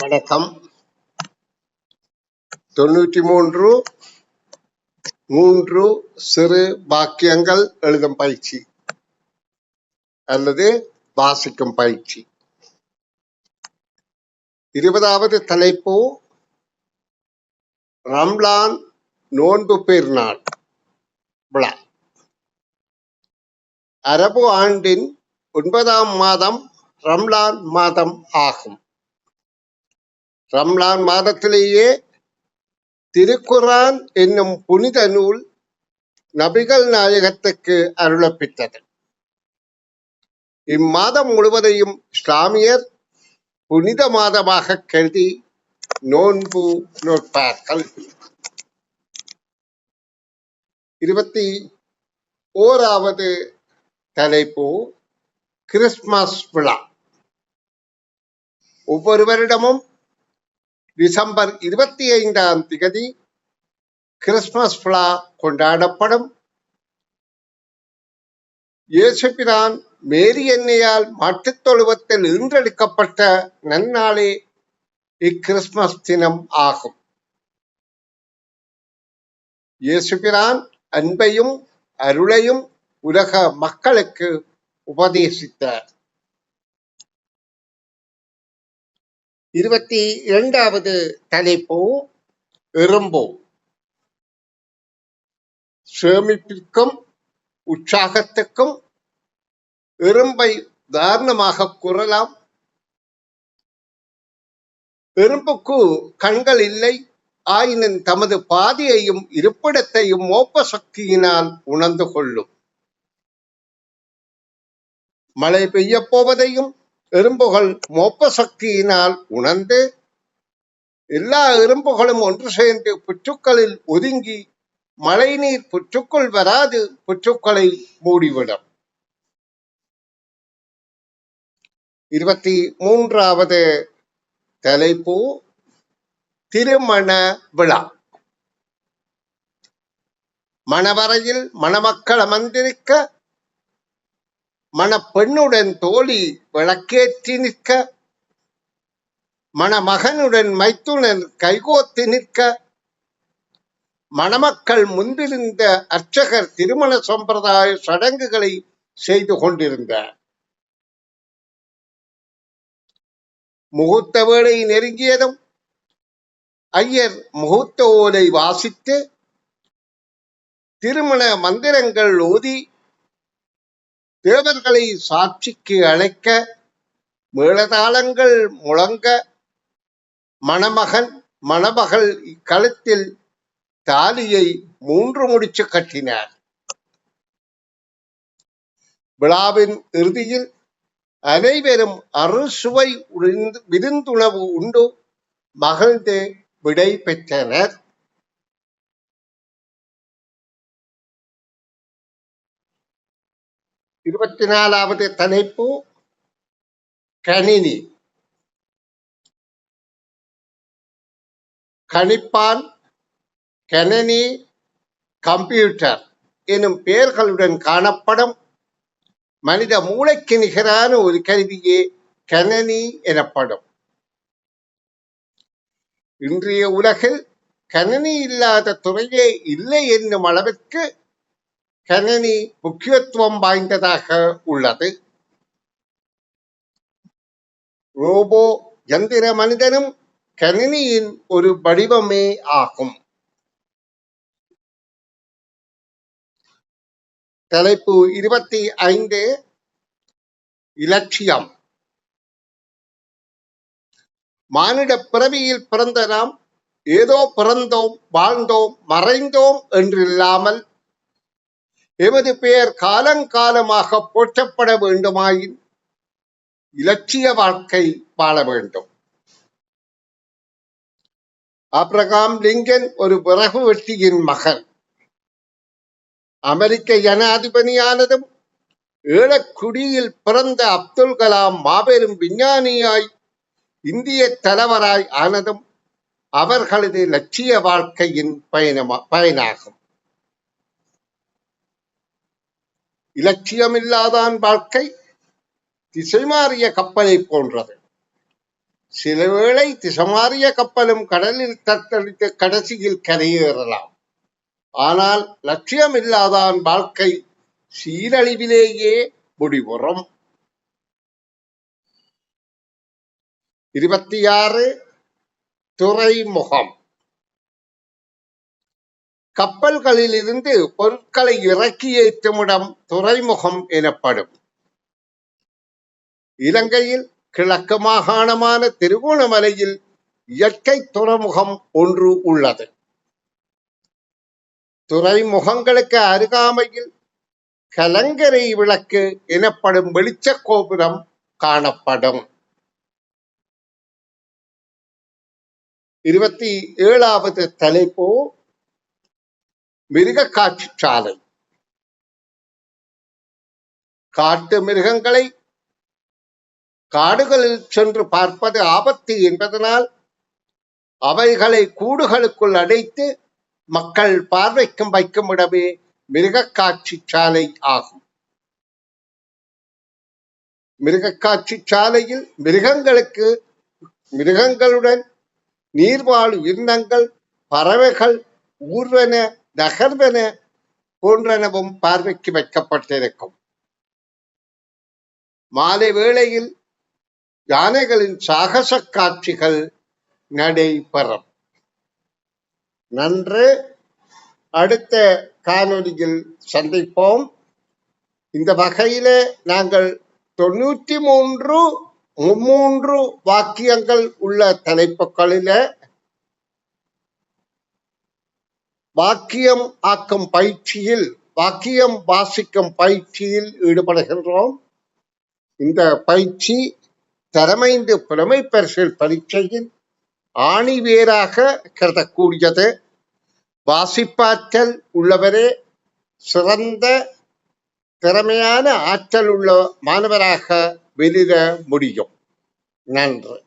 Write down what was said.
வணக்கம். தொண்ணூற்றி மூன்று மூன்று சிறு வாக்கியங்கள் எழுதும் பயிற்சி அல்லது வாசிக்கும் பயிற்சி. இருபதாவது தலைப்பு ரம்லான் நோன்பு பெருநாள் விழா. அரபு ஆண்டின் ஒன்பதாம் மாதம் ரம்லான் மாதம் ஆகும். ரம்லான் மாதத்திலேயே திருக்குரான் என்னும் புனித நூல் நபிகள் நாயகத்துக்கு அருளப்பித்தது. இம்மாதம் முழுவதையும் இஸ்லாமியர் புனித மாதமாக கருதி நோன்பு நோட்பார்கள் இருபத்தி ஓராவது தலைப்பு கிறிஸ்துமஸ் விழா. ஒவ்வொரு வருடமும் டிசம்பர் இருபத்தி ஐந்தாம் திகதி கிறிஸ்துமஸ் விழா கொண்டாடப்படும். இயேசுபிரான் மேரி எண்ணெயால் மாட்டுத் தொழுவத்தில் ஈன்றெடுக்கப்பட்ட நன்னாளே இக்கிறிஸ்துமஸ் தினம் ஆகும். இயேசுபிரான் அன்பையும் அருளையும் உலக மக்களுக்கு உபதேசித்தார். இருபத்தி இரண்டாவது தலைப்பு எறும்பு. சேமிப்பிற்கும் உற்சாகத்துக்கும் எறும்பை உதாரணமாக கூறலாம். எறும்புக்கு கண்கள் இல்லை ஆயினும் தமது பாதையையும் இருப்பிடத்தையும் மோப்ப சக்தியினால் உணர்ந்து கொள்ளும். மழை பெய்யப் போவதையும் எறும்புகள் மோப்ப சக்தியினால் உணர்ந்து எல்லா எறும்புகளும் ஒன்று சேர்ந்து புற்றுக்களில் ஒதுங்கி மழைநீர் புற்றுக்குள் வராது புற்றுக்களை மூடிவிடும். இருபத்தி மூன்றாவது தலைப்பு திருமண விழா. மணவரையில் மணமக்கள் அமர்ந்திருக்க மணப்பெண்ணுடன் தோழி விளக்கேற்றி நிற்க மணமகனுடன் மைத்துனன் கைகோத்து நிற்க மணமக்கள் முன்பிருந்த அர்ச்சகர் திருமண சம்பிரதாய சடங்குகளை செய்து கொண்டிருந்தார். முகூர்த்த வேளை நெருங்கியதும் ஐயர் முகூர்த்த ஓலை வாசித்து திருமண மந்திரங்கள் ஓதி தேவர்களை சாட்சிக்கு அழைக்க மேளதாளங்கள் முழங்க மணமகன் மணமகள் இக்கழுத்தில் தாலியை மூன்று முடிச்சு கட்டினார். விழாவின் இறுதியில் அனைவரும் அறுசுவை விருந்துணவு உண்டு மகிழ்ந்து விடை பெற்றனர். இருபத்தி நாலாவது தலைப்பு கணினி. கணிப்பான் கணினி கம்ப்யூட்டர் எனும் பெயர்களுடன் காணப்படும் மனித மூளைக்கு நிகரான ஒரு கருவியே கணனி எனப்படும். இன்றைய உலகில் கணனி இல்லாத துறையே இல்லை என்னும் அளவிற்கு கணினி முக்கியத்துவம் வாய்ந்ததாக உள்ளது. ரோபோ எந்திர மனிதனும் கணினியின் ஒரு வடிவமே ஆகும். தலைப்பு இருபத்தி ஐந்து இலட்சியம். மானிட பிறவியில் பிறந்த நாம் ஏதோ பிறந்தோம் வாழ்ந்தோம் மறைந்தோம் என்றில்லாமல் எமது பெயர் காலங்காலமாக போற்றப்பட வேண்டுமாயின் இலட்சிய வாழ்க்கை வாழ வேண்டும். அப்ரகாம் லிங்கன் ஒரு விறகு வெட்டியின் மகன். அமெரிக்க ஜனாதிபதியானதும் ஏழக்குடியில் பிறந்த அப்துல் கலாம் மாபெரும் விஞ்ஞானியாய் இந்திய தலைவராய் ஆனதும் அவர்களது லட்சிய வாழ்க்கையின் பயணமா பயனாகும். இலட்சியமில்லாதான் வாழ்க்கை திசை மாறிய கப்பலை போன்றது. சிலவேளை திசமாறிய கப்பலும் கடலில் தத்தளித்து கடைசியில் கரையேறலாம். ஆனால் லட்சியம் இல்லாதான் வாழ்க்கை சீரழிவிலேயே முடிவுறும். இருபத்தி ஆறு துறைமுகம். கப்பல்களிலிருந்து பொருட்களை இறக்கி ஏற்றும் இடம் துறைமுகம் எனப்படும். இலங்கையில் கிழக்கு மாகாணமான திருகோணமலையில் இயற்கை துறைமுகம் ஒன்று உள்ளது. துறைமுகங்களுக்கு அருகாமையில் கலங்கரை விளக்கு எனப்படும் வெளிச்ச கோபுரம் காணப்படும். இருபத்தி ஏழாவது தலைப்பு மிருக காட்சி சாலை காட்டு மிருகங்களை காடுகளில் சென்று பார்ப்பது ஆபத்து என்பதனால் அவைகளை கூடுகளுக்குள் அடைத்து மக்கள் பார்வைக்கும் வைக்கும் இடமே மிருகக்காட்சி சாலை ஆகும். மிருகக்காட்சி சாலையில் மிருகங்களுக்கு மிருகங்களுடன் நீர்வாழ் உயிரினங்கள் பறவைகள் ஊர்வன நகர்வன போன்றனவும் பார்வைக்கு வைக்கப்பட்டிருக்கும். மாலை வேளையில் யானைகளின் சாகச காட்சிகள் நடைபெறும். நன்று. அடுத்த காணொலியில் சந்திப்போம். இந்த வகையில நாங்கள் தொண்ணூற்றி மூன்று மும்மூன்று வாக்கியங்கள் உள்ள தலைப்புகளில வாக்கியம் ஆக்கும் பயிற்சியில் வாக்கியம் வாசிக்கும் பயிற்சியில் ஈடுபடுகின்றோம். இந்த பயிற்சி தரமைந்து புலமை பரிசில் பரீட்சையில் ஆணிவேராக கருதக்கூடியது. வாசிப்பாற்றல் உள்ளவரே சிறந்த திறமையான ஆற்றல் உள்ள மாணவராக வெளியிட முடியும். நன்றி.